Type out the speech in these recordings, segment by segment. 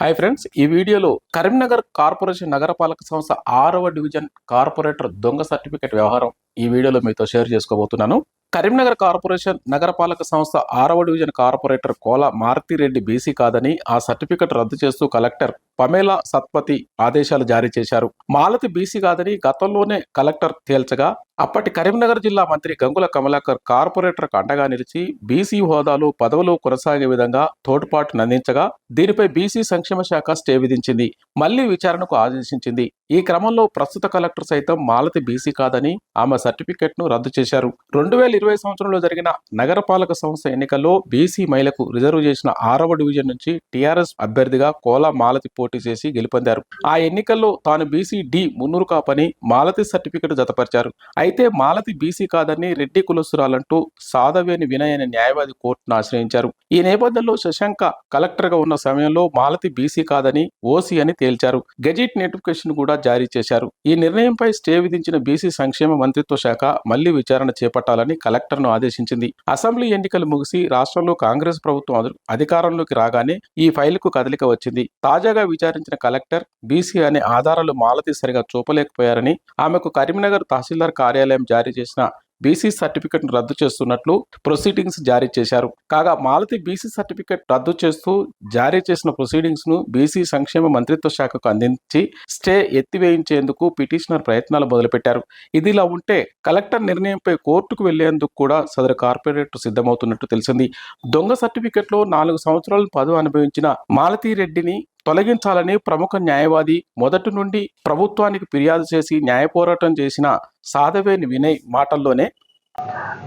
Hi friends ఈ వీడియోలో Karimnagar corporation నగరపాలక సంస్థ ఆరవ డివిజన్ కార్పొరేటర్ దొంగ సర్టిఫికెట్ వ్యవహారం ఈ వీడియోలో మీతో షేర్ చేసుకోబోతున్నాను. కరీంనగర్ కార్పొరేషన్ నగరపాలక సంస్థ ఆరవ division corporator Kola Maruthireddy BC కాదని ఆ సర్టిఫికెట్ రద్దు చేస్తూ కలెక్టర్ పమేలా సత్పతి ఆదేశాలు జారీ చేశారు. మాలతి బీసీ కాదని గతంలోనే కలెక్టర్ తేల్చగా అప్పటి కరీంనగర్ జిల్లా మంత్రి గంగుల కమలాకర్ కార్పొరేటర్కు అండగా నిలిచి బీసీ హోదాలు పదవులు కొనసాగే విధంగా తోడ్పాటును అందించగా దీనిపై బీసీ సంక్షేమ శాఖ స్టే విధించింది. మళ్ళీ విచారణకు ఆదేశించింది. ఈ క్రమంలో ప్రస్తుత కలెక్టర్ సైతం మాలతి బీసీ కాదని ఆమె సర్టిఫికెట్ను రద్దు చేశారు. రెండు వేల ఇరవై సంవత్సరంలో జరిగిన నగరపాలక సంస్థ ఎన్నికల్లో బీసీ మహిళకు రిజర్వ్ చేసిన ఆరవ డివిజన్ నుంచి టీఆర్ఎస్ అభ్యర్థిగా కోలా మాలతి పోటీ చేసి గెలుపొందారు. ఆ ఎన్నికల్లో తాను బీసీ డి మున్నూరు కాపని మాలతి సర్టిఫికెట్ జతపరిచారు. అయితే మాలతి బీసీ కాదని రెడ్డి కులసురాలంటూ సాధవేని వినయ్ అనే న్యాయవాది కోర్టును ఆశ్రయించారు. ఈ నేపథ్యంలో శశాంక కలెక్టర్గా ఉన్న సమయంలో మాలతి బీసీ కాదని ఓసీ అని తేల్చారు. గెజిట్ నోటిఫికేషన్ కూడా జారీ చేశారు. ఈ నిర్ణయంపై స్టే విధించిన బీసీ సంక్షేమ మంత్రిత్వ శాఖ మళ్ళీ విచారణ చేపట్టాలని కలెక్టర్ను ఆదేశించింది. అసెంబ్లీ ఎన్నికలు ముగిసి రాష్ట్రంలో కాంగ్రెస్ ప్రభుత్వం అధికారంలోకి రాగానే ఈ ఫైలుకు కదలిక వచ్చింది. తాజాగా విచారించిన కలెక్టర్ బీసీ అనే ఆధారాలు మాలతి సరిగా చూపలేకపోయారని ఆమెకు కరీంనగర్ తహసీల్దార్ కార్యాలయం జారీ చేసిన బీసీ సర్టిఫికెట్ను రద్దు చేస్తున్నట్లు ప్రొసీడింగ్స్ జారీ చేశారు. కాగా మాలతి బీసీ సర్టిఫికెట్ రద్దు చేస్తూ జారీ చేసిన ప్రొసీడింగ్స్ను బీసీ సంక్షేమ మంత్రిత్వ శాఖకు అందించి స్టే ఎత్తివేయించేందుకు పిటిషనర్ ప్రయత్నాలు మొదలుపెట్టారు. ఇదిలా ఉంటే కలెక్టర్ నిర్ణయంపై కోర్టుకు వెళ్ళేందుకు కూడా సదరు కార్పొరేటర్ సిద్ధమవుతున్నట్టు తెలిసింది. దొంగ సర్టిఫికెట్లో నాలుగు సంవత్సరాలు పదవి అనుభవించిన మాలతీ రెడ్డిని తొలగించాలని ప్రముఖ న్యాయవాది మొదటి నుండి ప్రభుత్వానికి ఫిర్యాదు చేసి న్యాయ పోరాటం చేసిన సాధవేని వినయ్ మాటల్లోనే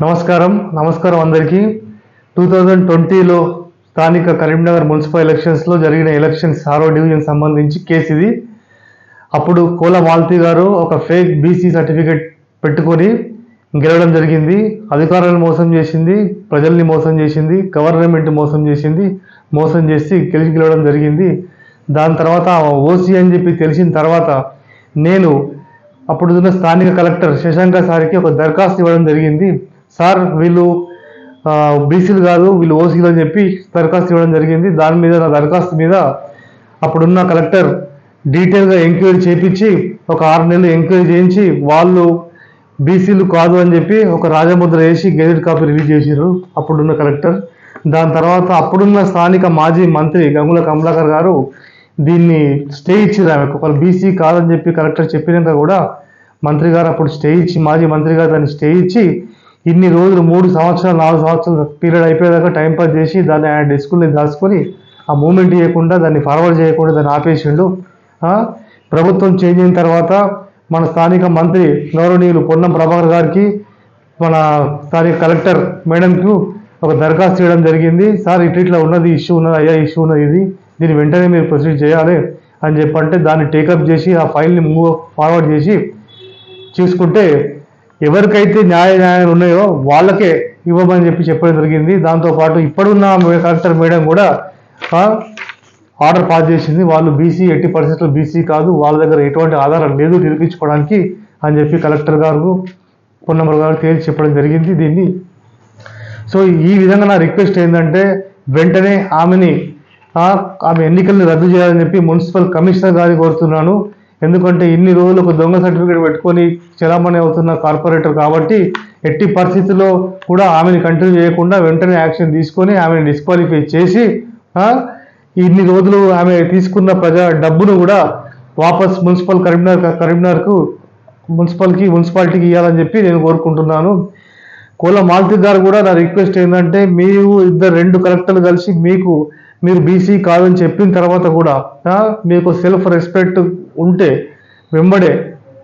నమస్కారం నమస్కారం అందరికీ. టూ థౌజండ్ ట్వంటీలో స్థానిక కరీంనగర్ మున్సిపల్ ఎలక్షన్స్లో జరిగిన ఎలక్షన్స్ ఆరో డివిజన్ సంబంధించి కేసు ఇది. అప్పుడు కోల మాల్తీ గారు ఒక ఫేక్ బీసీ సర్టిఫికెట్ పెట్టుకొని గెలవడం జరిగింది. అధికారులను మోసం చేసింది ప్రజల్ని మోసం చేసింది గవర్నమెంట్ మోసం చేసింది మోసం చేసి గెలిచి గెలవడం జరిగింది. దాని తర్వాత ఓసీ అని చెప్పి తెలిసిన తర్వాత నేను అప్పుడు ఉన్న స్థానిక కలెక్టర్ శశాంక సార్కి ఒక దరఖాస్తు ఇవ్వడం జరిగింది. సార్ వీళ్ళు బీసీలు కాదు వీళ్ళు ఓసీలు అని చెప్పి దరఖాస్తు ఇవ్వడం జరిగింది. దాని మీద నా దరఖాస్తు మీద అప్పుడున్న కలెక్టర్ డీటెయిల్గా ఎంక్వైరీ చేయించి ఒక ఆరు నెలలు ఎంక్వైరీ చేయించి వాళ్ళు బీసీలు కాదు అని చెప్పి ఒక రాజముద్ర వేసి గెజెట్ కాపీ రిలీజ్ చేశారు అప్పుడున్న కలెక్టర్. దాని తర్వాత అప్పుడున్న స్థానిక మాజీ మంత్రి గంగుల కమలాకర్ గారు దీన్ని స్టే ఇచ్చారు ఆమెకు ఒకళ్ళు బీసీ కాదని చెప్పి కలెక్టర్ చెప్పినాక కూడా మంత్రి గారు అప్పుడు స్టే ఇచ్చి మాజీ మంత్రి గారు దాన్ని స్టే ఇచ్చి ఇన్ని రోజులు మూడు సంవత్సరాలు నాలుగు సంవత్సరాలు పీరియడ్ అయిపోయేదాకా టైం పాస్ చేసి దాన్ని ఆయన డెస్కుల్ని దాచుకొని ఆ మూమెంట్ చేయకుండా దాన్ని ఫార్వర్డ్ చేయకుండా దాన్ని ఆపేసిండు. ప్రభుత్వం చేంజ్ అయిన తర్వాత మన స్థానిక మంత్రి గౌరవనీయులు పొన్నం ప్రభాకర్ గారికి మన స్థానిక కలెక్టర్ మేడంకు ఒక దరఖాస్తు చేయడం జరిగింది. సార్ ఇట్లా ఇట్లా ఉన్నది ఇష్యూ ఉన్నది అయ్యా ఇష్యూ ఉన్నది ఇది. దీన్ని వెంటనే మీరు ప్రొసీడ్ చేయాలి అని చెప్పంటే దాన్ని టేకప్ చేసి ఆ ఫైల్ని మూవ్ ఫార్వర్డ్ చేసి చూసుకుంటే ఎవరికైతే న్యాయ న్యాయాలు ఉన్నాయో వాళ్ళకే ఇవ్వమని చెప్పి చెప్పడం జరిగింది. దాంతోపాటు ఇప్పుడున్న కలెక్టర్ మేడం కూడా ఆర్డర్ పాస్ చేసింది. వాళ్ళు బీసీ ఎట్టి పరిస్థితుల్లో బీసీ కాదు. వాళ్ళ దగ్గర ఎటువంటి ఆధారం లేదు నిరూపించుకోవడానికి అని చెప్పి కలెక్టర్ గారు పొన్నమ్మర్ గారు తేల్చి చెప్పడం జరిగింది దీన్ని. సో ఈ విధంగా నా రిక్వెస్ట్ ఏంటంటే వెంటనే ఆమెని ఆమె ఎన్నికల్ని రద్దు చేయాలని చెప్పి మున్సిపల్ కమిషనర్ గారిని కోరుతున్నాను. ఎందుకంటే ఇన్ని రోజులు ఒక దొంగ సర్టిఫికేట్ పెట్టుకొని చలామణి అవుతున్న కార్పొరేటర్ కాబట్టి ఎట్టి పరిస్థితుల్లో కూడా ఆమెని కంటిన్యూ చేయకుండా వెంటనే యాక్షన్ తీసుకొని ఆమెను డిస్క్వాలిఫై చేసి ఇన్ని రోజులు ఆమె తీసుకున్న ప్రజా డబ్బును కూడా వాపస్ మున్సిపల్ కరీంనగర్ కరీంనగర్కు మున్సిపల్కి మున్సిపాలిటీకి ఇవ్వాలని చెప్పి నేను కోరుకుంటున్నాను. కోల మాల్తి గారు కూడా నా రిక్వెస్ట్ ఏంటంటే మీరు ఇద్దరు రెండు కలెక్టర్లు కలిసి మీకు మీరు బీసీ కాదని చెప్పిన తర్వాత కూడా మీకు సెల్ఫ్ రెస్పెక్ట్ ఉంటే వెంబడే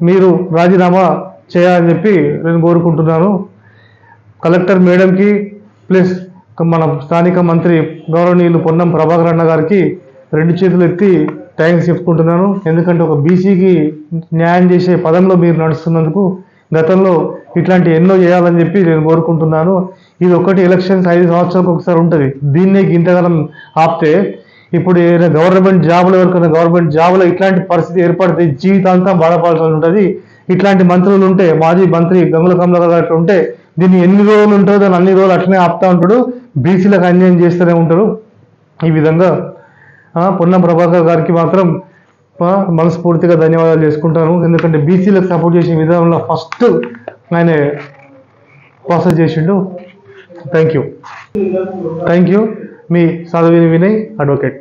మీరు రాజీనామా చేయాలని చెప్పి నేను కోరుకుంటున్నాను. కలెక్టర్ మేడంకి ప్లస్ మన స్థానిక మంత్రి గౌరవనీయులు పొన్నం ప్రభాకర్ అన్న గారికి రెండు చేతులు ఎత్తి థ్యాంక్స్ చెప్పుకుంటున్నాను. ఎందుకంటే ఒక బీసీకి న్యాయం చేసే పదంలో మీరు నడుస్తున్నందుకు గతంలో ఇట్లాంటి ఎన్నో చేయాలని చెప్పి నేను కోరుకుంటున్నాను. ఇది ఒకటి ఎలక్షన్స్ ఐదు సంవత్సరాలకు ఒకసారి ఉంటుంది. దీన్నే ఇంతకాలం ఆపితే ఇప్పుడు ఏదైనా గవర్నమెంట్ జాబులు ఎవరికైనా గవర్నమెంట్ జాబులో ఇట్లాంటి పరిస్థితి ఏర్పడితే జీవితాంతం బాధపడాల్సి ఉంటుంది. ఇట్లాంటి మంత్రులు ఉంటే మాజీ మంత్రి గంగుల కమలాకర్ గారు ఉంటే దీన్ని ఎన్ని రోజులు ఉంటుందో దాన్ని అన్ని రోజులు అట్లనే ఆపుతా ఉంటాడు. బీసీలకు అన్యాయం చేస్తూనే ఉంటారు ఈ విధంగా పొన్నం ప్రభాకర్ గారికి మాత్రం మనస్ఫూర్తిగా ధన్యవాదాలు చేసుకుంటాను. ఎందుకంటే బీసీలకు సపోర్ట్ చేసే విధానంలో ఫస్ట్ ఆయన ప్రాసెస్ చేసిండు. Thank you thank you me సాధువిని Vinay advocate